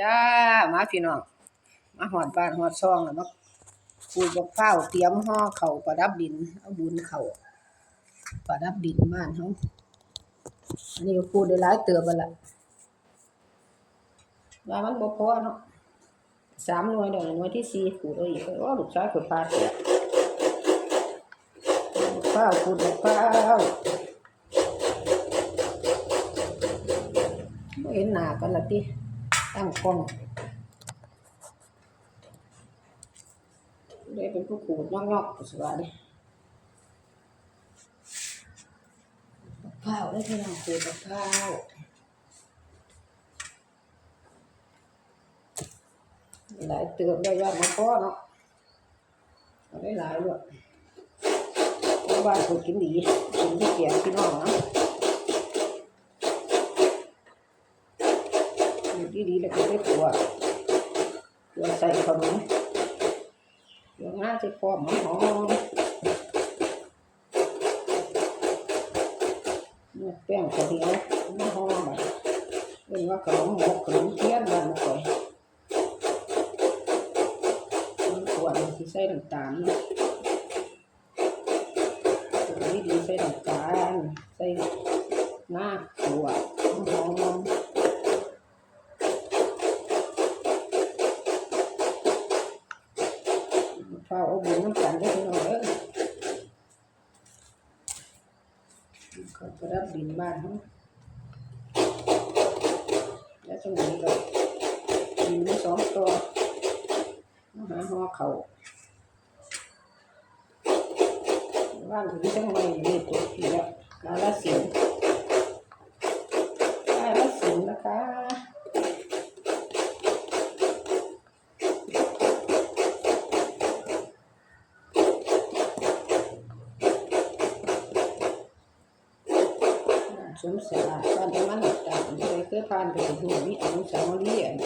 จ้ามาพี่น้องมาหอดบ้านหอดซองแล้วมาปูบักเฝ้าวเตรียมห่อเข่าประดับดินเอาบุญเข่าประดับดินบ้านเฮาอันนี้ก็พูดได้หลายเตือบันละว่ามันบ่พอเนาะสามหน่วยเดี๋ยวหน่วยที่สี่ขูดเอาอีกว่าลูกชายขูดพาดเนี่ยบักเฝ้าวขูดบักเฝ้าวบ่เห็นหน้ากันละที่ เราขูดมะพร้าวหลายเติมได้ยอดมะพร้าวเนาะเอาได้ห ที่ดีแล้วก็ได้ตัวตัวใส่ขนมเดี๋ยวง่าจะพอหอมหอมเนี่ยแป้งข้าวเหนียวมันหอมแบบเรียกว่าขนมหมกขนมเทียนบ้านก่อยมันขวดที่ใส่น้ำตาลนะตัวนี้ดีใส่น้ำตาลใส่หน้าขวดหอม ๆข้าเอาบุญน้ำกันได้พี่องเด้อขาประดับดินบ้านเขาแล้วตรงนี้ก็ดินสองตัวมาหาห่อเขาว่านถึงจังไม่มีตัวพี่แล้วกาลสินธุ์กาลสินธุ์นะคะ สมสารบ้านที่มันต่างๆเคยเคยผ่านไปถึงหูนี่อนุสาวรีย์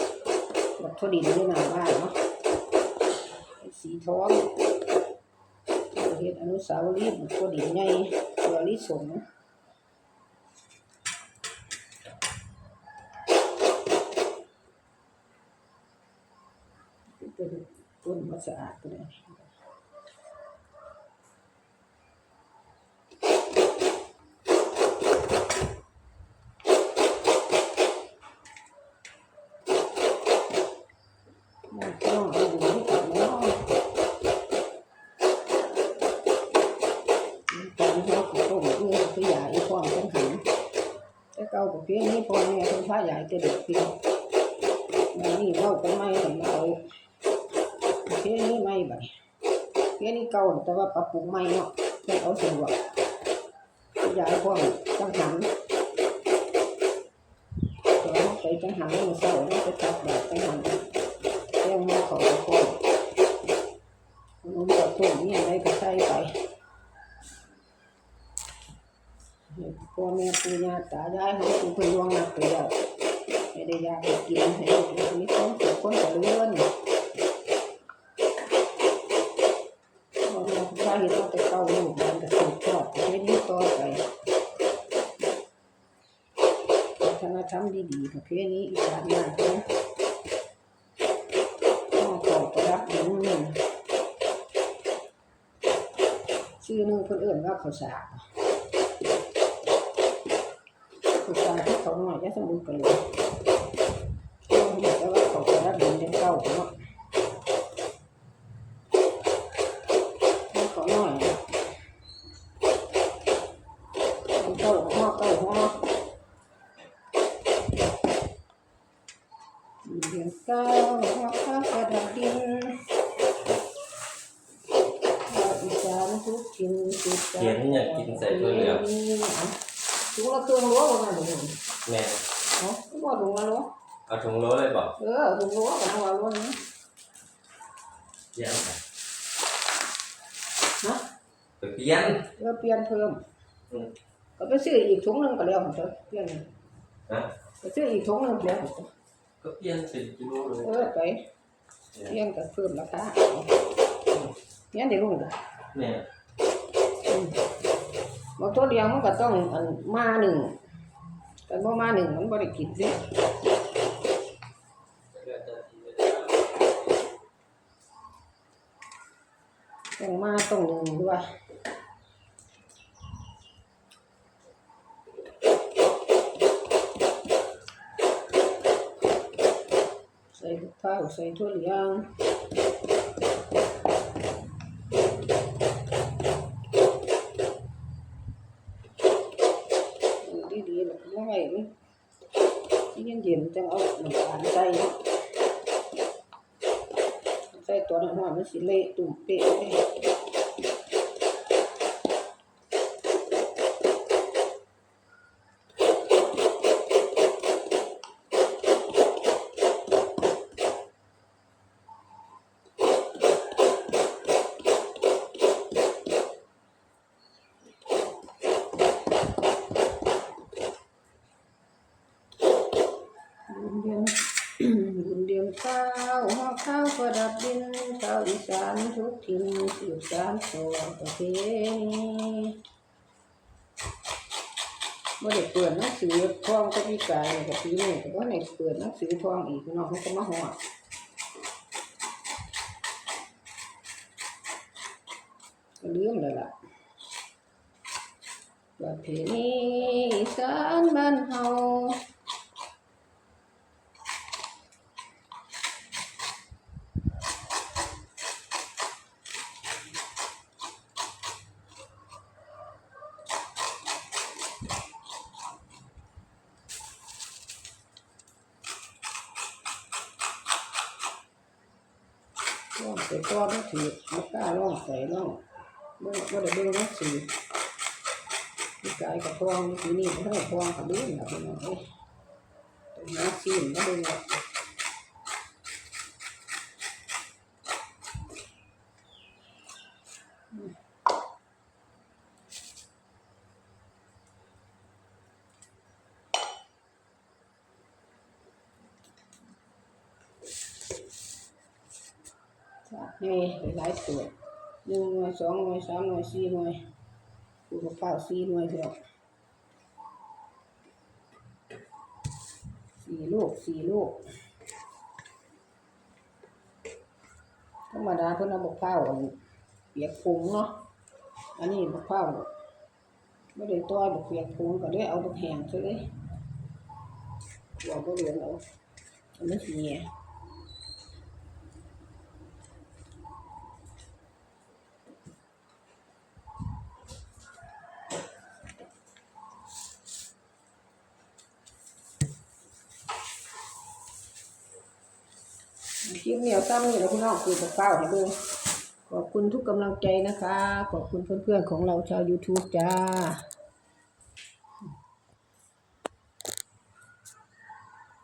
วัดทอดินที่หน้าบ้านเนาะสีทองเฮ็ดอนุสาวรีย์วัดทดินใหญ่ตัวลิสงเป็นต้นมาสะอาดตัวนี้ ความสังหันแต่เก่ากับเพียงนี้พ่อแม่คนพาใหญ่จะเด็กเพียงมันนี่เล่ากันไม่ถึงเอาเพียงนี้ไม่บัดเพียงนี้เก่าแต่ว่าปรับปรุงใหม่เนาะแค่เอาสะดวกขยายความสังหันตอนไปจังหันมันเศร้ามันไปตัดแบบจังหันแก้วมาขาตะโกนนุ่มกับตุ่มนี่อะไรก็ใส่ไป พ่อแม่ปู่ย่าตายายเขาคุณเพิ่นล่วงนับไปแล้วไม่ได้ยากให้กินให้มีความสุขคนเจริญพ่อแม่ผู้ชายเห็นว่าแต่เก่าลูกมันก็สืบทอดประเพณีต่อไปวัฒนธรรมดีๆประเพณีอีสานานเราข้าวของประดับดินนี่ชื่อนึงคนอื่นว่าข้วกข้าวสากที่เขาหน่อยจะสมบูรณ์กันเลยต้องบอกว่าเขาประดับดินเป็นเก้าเนาะเขาหน่อยเป็นเก้าห้อเก้าห้อเดือนก้าห้อข้าสาก ถิ่นทุกเขียนอยากกินใส่ ถ้วยเหลืองถุงละเครื่องรั้วประมาณนี้แม่เนาะก็ถุงละรั้วเอาถุงโลเลยบอกเออถุงรั้วกับรั้วรั้วนี้เปลี่ยนค่ะฮะไปเปลี่ยนเออเปลี่ยนเพิ่มอืมก็ไปซื้ออีกถุงหนึงก็แล้วของเธอเปลี่ยนนะไปซื้ออีกถุงหนึงแล้วของเธอก็เปลี่ยนสิกิโลเลยเออไปเปลี่ยนก็เพิ่มราคาเปลี่ยนได้รุ่งเด้อแม่อืม บากตัวเดียวมันก็ต้องอันมาหนึ่งแต่บ่มาหนึ่งมันบริกิจสิต้องมาต้องหนึ่งด้วยใส่ข้าวใส่ถั่วเหลือง ดีๆแบบไม่ไหวมันเย็นจังเอาน้ำตานใส่ใส่ตัวน้ำหอมมันสิเละตุ่มเปะเลย ข้าวห่อข้าวประดับดินข้าวอีสานทุกถิ่นสืบสานต่อประเพณีบ่ได้เปิดหนังสือทองก็มีกายกับปีนี้ก็บ่ได้เปิดหนังสือทองอีกเนาะมันก็มาฮอดก็ลืมแล้วล่ะประเพณีอีสานบ้านเฮา ล่องใส่ก้อนนักสือไม่กล้าล่องใส่ล่องเมื่อเมื่อเด้เบิ่งนักสือมีกายกับทองทีนี่มันเท่าทองกับเรื่องนะพี่น้องเอ้ยแต่นักซีนก็เบิ่งว่านี่หลายตัวหนึ่งหน่วยสองหน่วยสามหน่วยสี่หน่วยกูก็เฝ้าสี่หน่วยเถอะสี่ลูกสี่ลูกธรรมดาเพิ่นเอาบกเผาวเปียกผงเนาะอันนี้บกเผาวไม่ได้ต้อยบกเปียกผงก็เลยเอาบกแห้งซะเลยหัวบ่เหลืองเอาอันนั้นสิแคลิปเหนียวซ้มนี่แหละพี่น้องคือบักเผาให้เบิ่งขอบคุณทุกกำลังใจนะคะ ขอบคุณเพื่อนๆของเราชาว YouTube จ้า